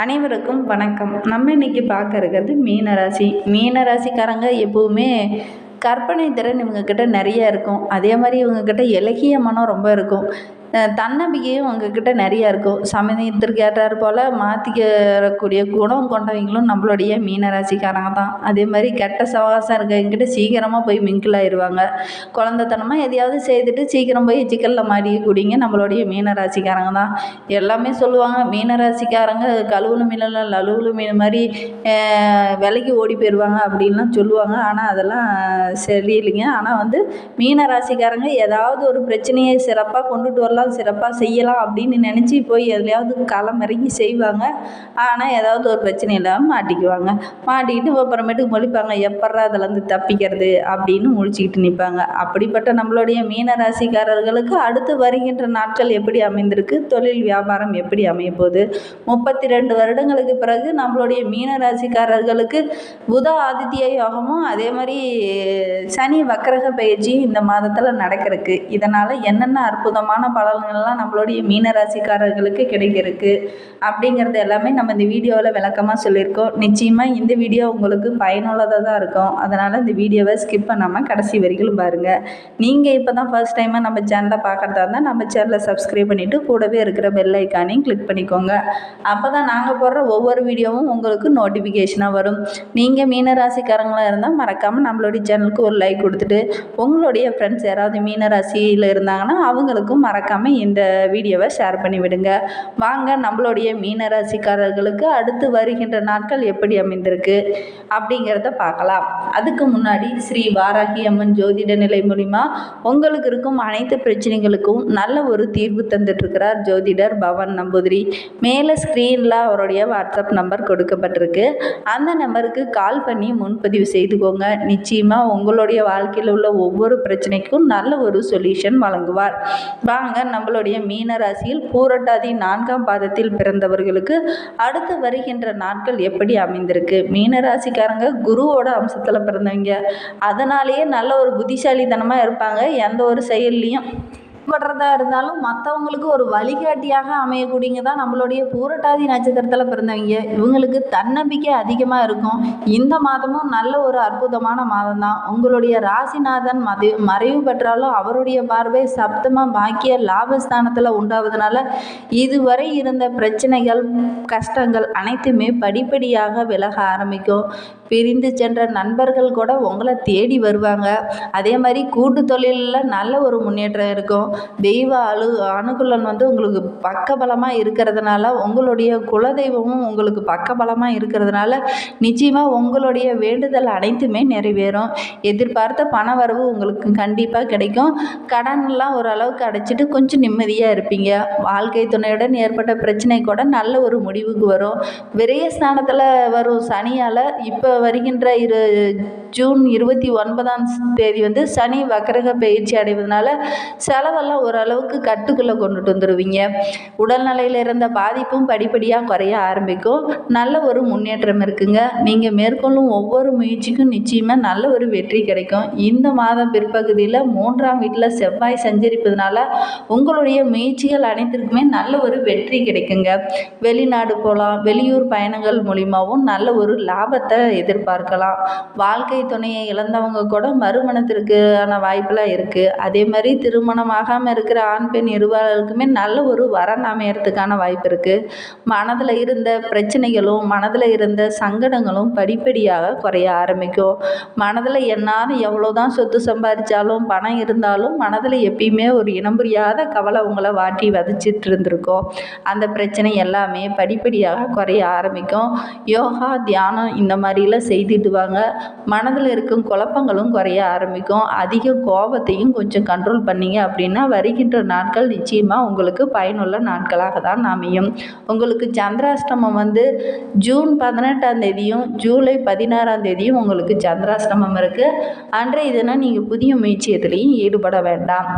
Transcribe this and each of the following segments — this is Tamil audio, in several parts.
அனைவருக்கும் வணக்கம். நம்ம இன்னைக்கு பார்க்க இருக்கிறது மீனராசி. மீனராசிக்காரங்க எப்போவுமே கற்பனை திறன் இவங்கக்கிட்ட நிறைய இருக்கும். அதே மாதிரி இவங்கக்கிட்ட இலக்கிய மனம் ரொம்ப இருக்கும். தன்னம்பிக்கையும் அவங்கக்கிட்ட நிறையா இருக்கும் சமயத்திற்கு ஏற்றார் போல் மாற்றிக்கிறக்கூடிய குணம் கொண்டவங்களும் நம்மளுடைய மீனராசிக்காரங்க தான். அதே மாதிரி கெட்ட சவகாசம் இருக்கவங்ககிட்ட சீக்கிரமாக போய் மிங்கிள் ஆயிடுவாங்க குழந்தைத்தனமாக எதையாவது செய்துட்டு சீக்கிரம் போய் சிக்கலில் மாட்டிக்கக்கூடியங்க நம்மளுடைய மீனராசிக்காரங்க தான். எல்லாமே சொல்லுவாங்க மீனராசிக்காரங்க கழுவுன மீனெல்லாம் நழுவுல மீன் மாதிரி விலைக்கு ஓடி போயிடுவாங்க அப்படின்லாம் சொல்லுவாங்க. ஆனால் அதெல்லாம் சரியில்லைங்க. ஆனால் வந்து மீனராசிக்காரங்க ஏதாவது ஒரு பிரச்சனையை சிறப்பாக கொண்டுட்டு வரலாம். சிறப்பாக செய்யலாம் அப்படின்னு நினச்சி போய் எதுலையாவது களமிறங்கி செய்வாங்க. ஆனால் ஏதாவது ஒரு பிரச்சனை இல்லாமல் மாட்டிக்குவாங்க. மாட்டிக்கிட்டு அப்புறமேட்டுக்கு முழிப்பாங்க. எப்பட்றா அதுலேருந்து தப்பிக்கிறது அப்படின்னு முழிச்சிக்கிட்டு நிற்பாங்க அப்படிப்பட்ட நம்மளுடைய மீன ராசிக்காரர்களுக்கு அடுத்து வருகின்ற நாட்கள் எப்படி அமைந்திருக்கு? தொழில் வியாபாரம் எப்படி அமையப்போகுது? முப்பத்தி ரெண்டு வருடங்களுக்கு பிறகு நம்மளுடைய மீன ராசிக்காரர்களுக்கு புத ஆதித்ய யோகமும் அதே மாதிரி சனி வக்கரக பயிற்சியும் இந்த மாதத்தில் நடக்கிறதுக்கு. இதனால் என்னென்ன அற்புதமான பலன்கள்லாம் நம்மளுடைய மீனராசிக்காரர்களுக்கு கிடைக்கிறதுக்கு அப்படிங்கிறது எல்லாமே நம்ம இந்த வீடியோவில் விளக்கமாக சொல்லியிருக்கோம். நிச்சயமாக இந்த வீடியோ உங்களுக்கு பயனுள்ளதாக தான் இருக்கும். அதனால் இந்த வீடியோவை ஸ்கிப் பண்ணாமல் கடைசி வரைக்கும் பாருங்கள் நீங்கள் இப்போ தான் ஃபர்ஸ்ட் டைமாக நம்ம சேனலை பார்க்குறதா இருந்தால் நம்ம சேனலை சப்ஸ்கிரைப் பண்ணிவிட்டு கூடவே இருக்கிற பெல் ஐக்கானையும் கிளிக் பண்ணிக்கோங்க. அப்போ தான் நாங்கள் போடுற ஒவ்வொரு வீடியோவும் உங்களுக்கு நோட்டிஃபிகேஷனாக வரும். நீங்கள் மீனராசிக்காரங்களாக இருந்தால் மறக்காமல் நம்மளுடைய சேனலுக்கு ஒரு லைக் கொடுத்துட்டு உங்களுடைய ஃப்ரெண்ட்ஸ் யாராவது மீனராசியில் இருந்தாங்கன்னா அவங்களுக்கும் மறக்காமல் இந்த வீடியோவை ஷேர் பண்ணி விடுங்க. வாங்க நம்மளுடைய மீனராசிக்காரர்களுக்கு அடுத்து வருகின்ற நாட்கள் எப்படி அமைந்திருக்கு அப்படிங்கிறத பார்க்கலாம். அதுக்கு முன்னாடி ஸ்ரீ வாராகி அம்மன் ஜோதிட நிலை மூலிமா உங்களுக்கு இருக்கும் அனைத்து பிரச்சனைகளுக்கும் நல்ல ஒரு தீர்வு தந்துட்டுருக்கிறார் ஜோதிடர் பவன் நம்பூதிரி. மேலே ஸ்க்ரீனில் அவருடைய வாட்ஸ்அப் நம்பர் கொடுக்கப்பட்டிருக்கு. அந்த நம்பருக்கு கால் பண்ணி முன்பதிவு செய்துக்கோங்க. நிச்சயமாக உங்களுடைய வாழ்க்கையில் உள்ள ஒவ்வொரு பிரச்சனைக்கும் நல்ல ஒரு சொல்யூஷன் வழங்குவார். வாங்க நம்மளுடைய மீன ராசியில் பூரட்டாதி நான்காம் பாதத்தில் பிறந்தவர்களுக்கு அடுத்து வருகின்ற நாட்கள் எப்படி அமைந்திருக்கு? மீன ராசிக்காரங்க குருவோட அம்சத்தில் பிறந்தவங்க. அதனாலேயே நல்ல ஒரு புத்திசாலித்தனமாக இருப்பாங்க. எந்த ஒரு செயல்லையும் படுறதா இருந்தாலும் மற்றவங்களுக்கு ஒரு வழிகாட்டியாக அமையக்கூடியங்க தான் நம்மளுடைய பூரட்டாதி நட்சத்திரத்தில் பிறந்தவங்க. இவங்களுக்கு தன்னம்பிக்கை அதிகமாக இருக்கும். இந்த மாதமும் நல்ல ஒரு அற்புதமான மாதம் தான் உங்களுடைய ராசிநாதன் மதி மறைவு பெற்றாலும் அவருடைய பார்வை சப்தமாக பாக்கிய லாபஸ்தானத்தில் உண்டாவதுனால இதுவரை இருந்த பிரச்சனைகள் கஷ்டங்கள் அனைத்துமே படிப்படியாக விலக ஆரம்பிக்கும். பிரிந்து சென்ற நண்பர்கள் கூட உங்களை தேடி வருவாங்க. அதே மாதிரி கூட்டு தொழிலில் நல்ல ஒரு முன்னேற்றம் இருக்கும். தெய்வ அழு அணுகுலன் வந்து உங்களுக்கு பக்கபலமாக இருக்கிறதுனால உங்களுடைய குலதெய்வமும் உங்களுக்கு பக்கபலமாக இருக்கிறதுனால நிச்சயமாக உங்களுடைய வேண்டுதல் அனைத்துமே நிறைவேறும். எதிர்பார்த்த பண வரவு உங்களுக்கு கண்டிப்பாக கிடைக்கும். கடன்லாம் ஓரளவுக்கு அடைச்சிட்டு கொஞ்சம் நிம்மதியாக இருப்பீங்க. வாழ்க்கை துணையுடன் ஏற்பட்ட பிரச்சனை கூட நல்ல ஒரு முடிவுக்கு வரும். விரயஸ்தானத்தில் வரும் சனியால் இப்போ வருகின்ற இரு ஜூன் இருபத்தி ஒன்பதாம் தேதி வந்து சனி வக்கரக பயிற்சி அடைவதனால செலவெல்லாம் ஓரளவுக்கு கட்டுக்குள்ளே கொண்டுட்டு வந்துடுவீங்க உடல்நிலையில் இருந்த பாதிப்பும் படிப்படியாக குறைய ஆரம்பிக்கும். நல்ல ஒரு முன்னேற்றம் இருக்குங்க. நீங்கள் மேற்கொள்ளும் ஒவ்வொரு முயற்சிக்கும் நிச்சயமாக நல்ல ஒரு வெற்றி கிடைக்கும். இந்த மாதம் பிற்பகுதியில் மூன்றாம் வீட்டில் செவ்வாய் சஞ்சரிப்பதனால உங்களுடைய முயற்சிகள் அனைத்திற்குமே நல்ல ஒரு வெற்றி கிடைக்குங்க. வெளிநாடு போகலாம் வெளியூர் பயணங்கள் மூலிமாவும் நல்ல ஒரு லாபத்தை எதிர்பார்க்கலாம். வாழ்க்கை துணையை இழந்தவங்க கூட மறுமணத்திற்கான வாய்ப்பெலாம் இருக்குது அதே மாதிரி திருமணமாக ஆகாமல் இருக்கிற ஆண் பெண் இருவருக்குமே நல்ல ஒரு வரன் அமையறதுக்கான வாய்ப்பு இருக்குது மனதில் இருந்த பிரச்சனைகளும் மனதில் இருந்த சங்கடங்களும் படிப்படியாக குறைய ஆரம்பிக்கும். மனதில் என்னாலும் எவ்வளோ தான் சொத்து சம்பாதிச்சாலும் பணம் இருந்தாலும் மனதில் எப்பயுமே ஒரு இனம் புரியாத கவலை உங்களை வாட்டி வதச்சிட்டு இருந்திருக்கோம். அந்த பிரச்சனை எல்லாமே படிப்படியாக குறைய ஆரம்பிக்கும். யோகா தியானம் இந்த மாதிரிலாம் செய்துட்டு வாங்க. மனதில் இருக்கும் குழப்பங்களும் குறைய ஆரம்பிக்கும். அதிக கோபத்தையும் கொஞ்சம் கண்ட்ரோல் பண்ணீங்க அப்படின்னா வருகின்ற நாட்கள் நிச்சயமாக உங்களுக்கு பயனுள்ள நாட்களாக தான் அமையும். உங்களுக்கு சந்திராஷ்டமம் வந்து ஜூன் பதினெட்டாம் தேதியும் ஜூலை பதினாறாம் தேதியும் உங்களுக்கு சந்திராஷ்டமம் இருக்குது அன்றைய தினம் நீங்கள் புதிய முயற்சியத்துலேயும் ஈடுபட வேண்டாம்.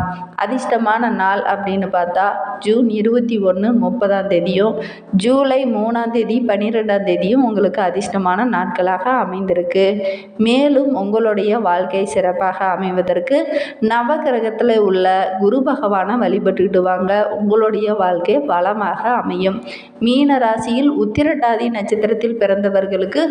அதிர்ஷ்டமான நாள் அப்படின்னு பார்த்தா ஜூன் இருபத்தி ஒன்று முப்பதாம் தேதியும் ஜூலை மூணாம் தேதி பன்னிரெண்டாம் தேதியும் உங்களுக்கு அதிர்ஷ்டமான நாட்களாக அமைந்திருக்கு. மேலும் உங்களுடைய வாழ்க்கை சிறப்பாக அமைவதற்கு நவகிரகத்தில் உள்ள குரு பகவானை வழிபட்டுக்கிட்டு வாங்க உங்களுடைய வாழ்க்கை வளமாக அமையும். மீன ராசியில் உத்திரட்டாதி நட்சத்திரத்தில் பிறந்தவர்களுக்கு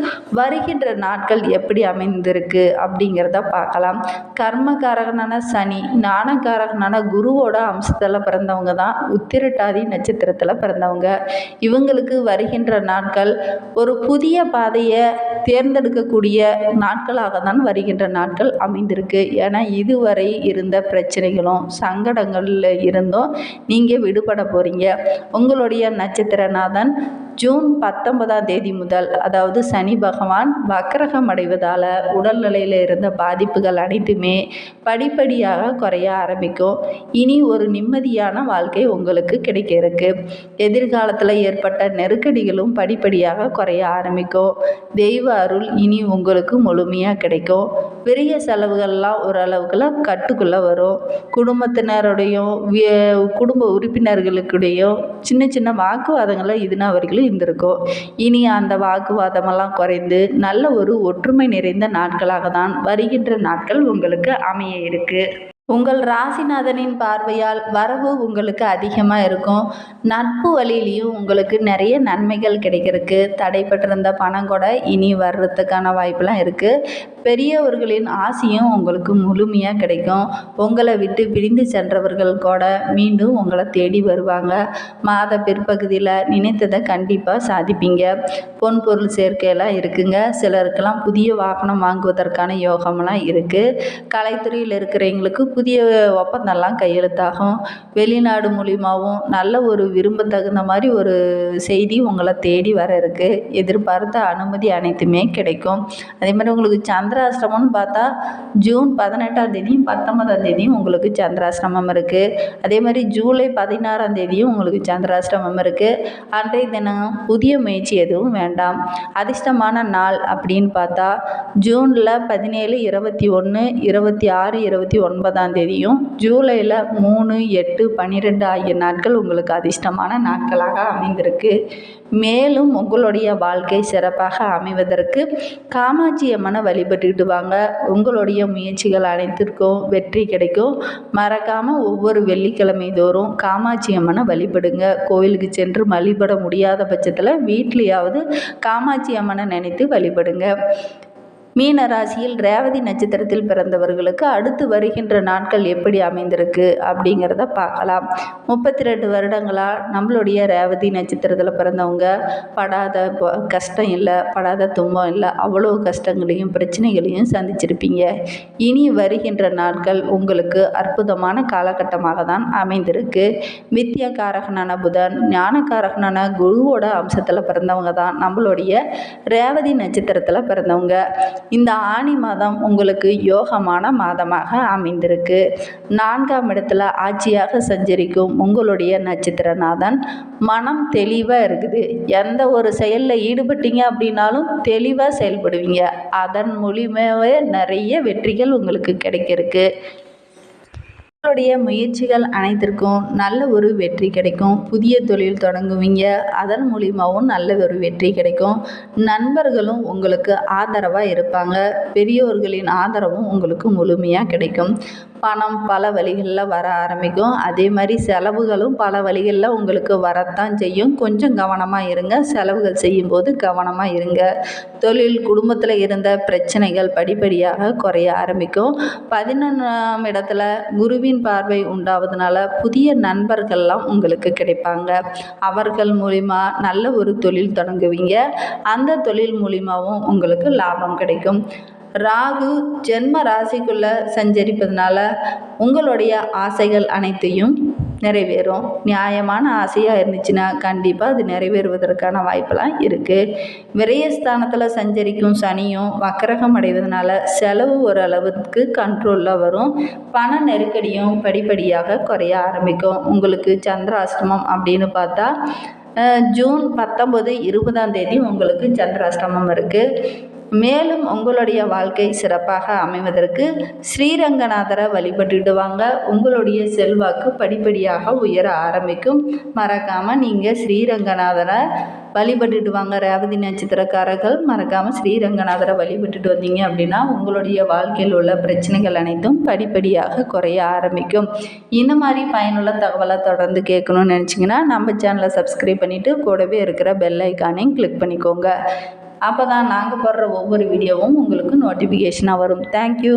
வருகின்ற நாட்கள் எப்படி அமைந்திருக்கு அப்படிங்கிறத பார்க்கலாம். கர்மகாரகனான சனி ஞானகாரகனான குருவோட அம்சத்தில் பிறந்தவங்க தான் உத்திரட்டாதி நட்சத்திரத்தில் பிறந்தவங்க. இவங்களுக்கு வருகின்ற நாட்கள் ஒரு புதிய பாதையை தேர்ந்தெடுக்கக்கூடிய நாட்களாக தான் வருகின்ற நாட்கள் அமைந்திருக்கு. ஏன்னா இதுவரை இருந்த பிரச்சனைகளும் சங்க சங்கடங்களில் இருந்தும். நீங்கள் விடுபட போகிறீங்க உங்களுடைய நட்சத்திரநாதன் ஜூன் பத்தொன்பதாம் தேதி முதல் அதாவது சனி பகவான் வக்கரகம் அடைவதால் உடல்நிலையில் இருந்த பாதிப்புகள் அனைத்துமே படிப்படியாக குறைய ஆரம்பிக்கும். இனி ஒரு நிம்மதியான வாழ்க்கை உங்களுக்கு கிடைக்க இருக்கு எதிர்காலத்தில் ஏற்பட்ட நெருக்கடிகளும் படிப்படியாக குறைய ஆரம்பிக்கும். தெய்வ அருள் இனி உங்களுக்கு முழுமையாக கிடைக்கும். பெரிய செலவுகள்லாம் ஓரளவுக்குலாம் கட்டுக்குள்ளே வரும். குடும்பத்தினருடையும் குடும்ப உறுப்பினர்களுக்கிடையும் சின்ன சின்ன வாக்குவாதங்களை இதுனா வரைக்கும் இருந்திருக்கும் இனி அந்த வாக்குவாதமெல்லாம் குறைந்து நல்ல ஒரு ஒற்றுமை நிறைந்த நாட்களாக தான் வருகின்ற நாட்கள் உங்களுக்கு அமைய இருக்குது உங்கள் ராசிநாதனின் பார்வையால் வரவு உங்களுக்கு அதிகமாக இருக்கும். நட்பு வழியிலையும் உங்களுக்கு நிறைய நன்மைகள் கிடைக்கிறதுக்கு தடைப்பட்டிருந்த பணம் கூட இனி வர்றதுக்கான வாய்ப்பெலாம் இருக்குது பெரியவர்களின் ஆசையும் உங்களுக்கு முழுமையாக கிடைக்கும். உங்களை விட்டு பிரிந்து சென்றவர்கள் கூட மீண்டும் உங்களை தேடி வருவாங்க. மாத பிற்பகுதியில் நினைத்ததை கண்டிப்பாக சாதிப்பீங்க. பொன் பொருள் சேர்க்கையெல்லாம் இருக்குங்க. சிலருக்கெல்லாம் புதிய வாகனம் வாங்குவதற்கான யோகமெல்லாம் இருக்குது கலைத்துறையில் இருக்கிறவங்களுக்கு புதிய ஒப்பந்தம்லாம் கையெழுத்தாகும். வெளிநாடு மூலியமாகவும் நல்ல ஒரு விரும்பத்தகுந்த மாதிரி ஒரு செய்தி உங்களை தேடி வர இருக்குது எதிர்பார்த்த அனுமதி அனைத்துமே கிடைக்கும். அதே மாதிரி உங்களுக்கு சந்திராசிரமம்னு பார்த்தா ஜூன் பதினெட்டாம் தேதியும் பத்தொன்பதாம் தேதியும் உங்களுக்கு சந்திராசிரமம் இருக்குது அதே மாதிரி ஜூலை பதினாறாம் தேதியும் உங்களுக்கு சந்திராசிரமம் இருக்குது அன்றைய தினம் புதிய முயற்சி எதுவும் வேண்டாம். அதிர்ஷ்டமான நாள் அப்படின்னு பார்த்தா ஜூனில் பதினேழு இருபத்தி ஒன்று இருபத்தி ஆறு இருபத்தி ஒன்பதாம் தேதியும் ஜூலையில் மூணு எட்டு பன்னிரெண்டு ஆகிய நாட்கள் உங்களுக்கு அதிர்ஷ்டமான நாட்களாக அமைந்திருக்கு. மேலும் உங்களுடைய வாழ்க்கை சிறப்பாக அமைவதற்கு காமாட்சி அம்மனை வழிபட்டுக்கிட்டு வாங்க உங்களுடைய முயற்சிகள் அனைத்திற்கும் வெற்றி கிடைக்கும். மறக்காமல் ஒவ்வொரு வெள்ளிக்கிழமை தோறும் காமாட்சி அம்மனை வழிபடுங்க. கோயிலுக்கு சென்று வழிபட முடியாத பட்சத்தில் வீட்லேயாவது காமாட்சி அம்மனை நினைத்து வழிபடுங்க. மீன ராசியில் ரேவதி நட்சத்திரத்தில் பிறந்தவர்களுக்கு அடுத்து வருகின்ற நாட்கள் எப்படி அமைந்திருக்கு அப்படிங்கிறத பார்க்கலாம். முப்பத்தி ரெண்டு வருடங்களாக நம்மளுடைய ரேவதி நட்சத்திரத்தில் பிறந்தவங்க. படாத கஷ்டம் இல்லை படாத துன்பம் இல்லை அவ்வளோ கஷ்டங்களையும் பிரச்சனைகளையும் சந்திச்சிருப்பீங்க. இனி வருகின்ற நாட்கள் உங்களுக்கு அற்புதமான காலகட்டமாக தான் அமைந்திருக்கு. வித்யாகாரகனான புதன் ஞானகாரகனான குருவோட அம்சத்தில் பிறந்தவங்க தான் நம்மளுடைய ரேவதி நட்சத்திரத்தில் பிறந்தவங்க. இந்த ஆணி மாதம் உங்களுக்கு யோகமான மாதமாக அமைந்திருக்கு. நான்காம் இடத்துல ஆட்சியாக சஞ்சரிக்கும் உங்களுடைய நட்சத்திரநாதன் மனம் தெளிவாக இருக்குது. எந்த ஒரு செயலில் ஈடுபட்டீங்க அப்படின்னாலும் தெளிவாக செயல்படுவீங்க. அதன் மூலியமாகவே நிறைய வெற்றிகள் உங்களுக்கு கிடைக்கிறதுக்கு. உங்களுடைய முயற்சிகள் அனைத்திற்கும் நல்ல ஒரு வெற்றி கிடைக்கும். புதிய தொழில் தொடங்குவீங்க. அதன் மூலியமாகவும் நல்ல ஒரு வெற்றி கிடைக்கும். நண்பர்களும் உங்களுக்கு ஆதரவாக இருப்பாங்க. பெரியோர்களின் ஆதரவும் உங்களுக்கு முழுமையாக கிடைக்கும். பணம் பல வழிகளில் வர ஆரம்பிக்கும். அதே மாதிரி செலவுகளும் பல வழிகளில் உங்களுக்கு வரத்தான் செய்யும். கொஞ்சம் கவனமாக இருங்க. செலவுகள் செய்யும்போது கவனமாக இருங்க. தொழில் குடும்பத்தில் இருந்த பிரச்சனைகள் படிப்படியாக குறைய ஆரம்பிக்கும். பதினொன்றாம் இடத்துல குருவின் பார்வை உண்டாவதுனால புதிய நண்பர்கள்லாம் உங்களுக்கு கிடைப்பாங்க. அவர்கள் மூலிமா நல்ல ஒரு தொழில் தொடங்குவீங்க. அந்த தொழில் மூலிமாவும் உங்களுக்கு லாபம் கிடைக்கும். ராகு ஜென்ம ராசிக்குள்ளே சஞ்சரிப்பதனால உங்களுடைய ஆசைகள் அனைத்தையும் நிறைவேறும். நியாயமான ஆசையாக இருந்துச்சுன்னா கண்டிப்பாக அது நிறைவேறுவதற்கான வாய்ப்பெல்லாம் இருக்குது விரயஸ்தானத்தில் சஞ்சரிக்கும் சனியும் வக்கரகம் அடைவதனால செலவு ஓரளவுக்கு கண்ட்ரோலில் வரும். பண நெருக்கடியும் படிப்படியாக குறைய ஆரம்பிக்கும். உங்களுக்கு சந்திராஷ்டமம் அப்படின்னு பார்த்தா ஜூன் பத்தொம்பது இருபதாம் தேதி உங்களுக்கு சந்திராஷ்டமம் இருக்குது மேலும் உங்களுடைய வாழ்க்கை சிறப்பாக அமைவதற்கு ஸ்ரீரங்கநாதரை வழிபட்டுட்டு வாங்க உங்களுடைய செல்வாக்கு படிப்படியாக உயர ஆரம்பிக்கும். மறக்காமல் நீங்கள் ஸ்ரீரங்கநாதரை வழிபட்டுட்டு வாங்க ரேவதி நட்சத்திரக்காரர்கள் மறக்காமல் ஸ்ரீரங்கநாதரை வழிபட்டுட்டு வந்தீங்க அப்படின்னா உங்களுடைய வாழ்க்கையில் உள்ள பிரச்சனைகள் அனைத்தும் படிப்படியாக குறைய ஆரம்பிக்கும். இந்த மாதிரி பயனுள்ள தகவலை தொடர்ந்து கேட்கணும்னு நினச்சிங்கன்னா நம்ம சேனலை சப்ஸ்கிரைப் பண்ணிவிட்டு கூடவே இருக்கிற பெல் ஐக்கானையும் கிளிக் பண்ணிக்கோங்க. அப்போ தான் நாங்கள் போடுற ஒவ்வொரு வீடியோவும் உங்களுக்கு நோட்டிஃபிகேஷனாக வரும். தேங்க்யூ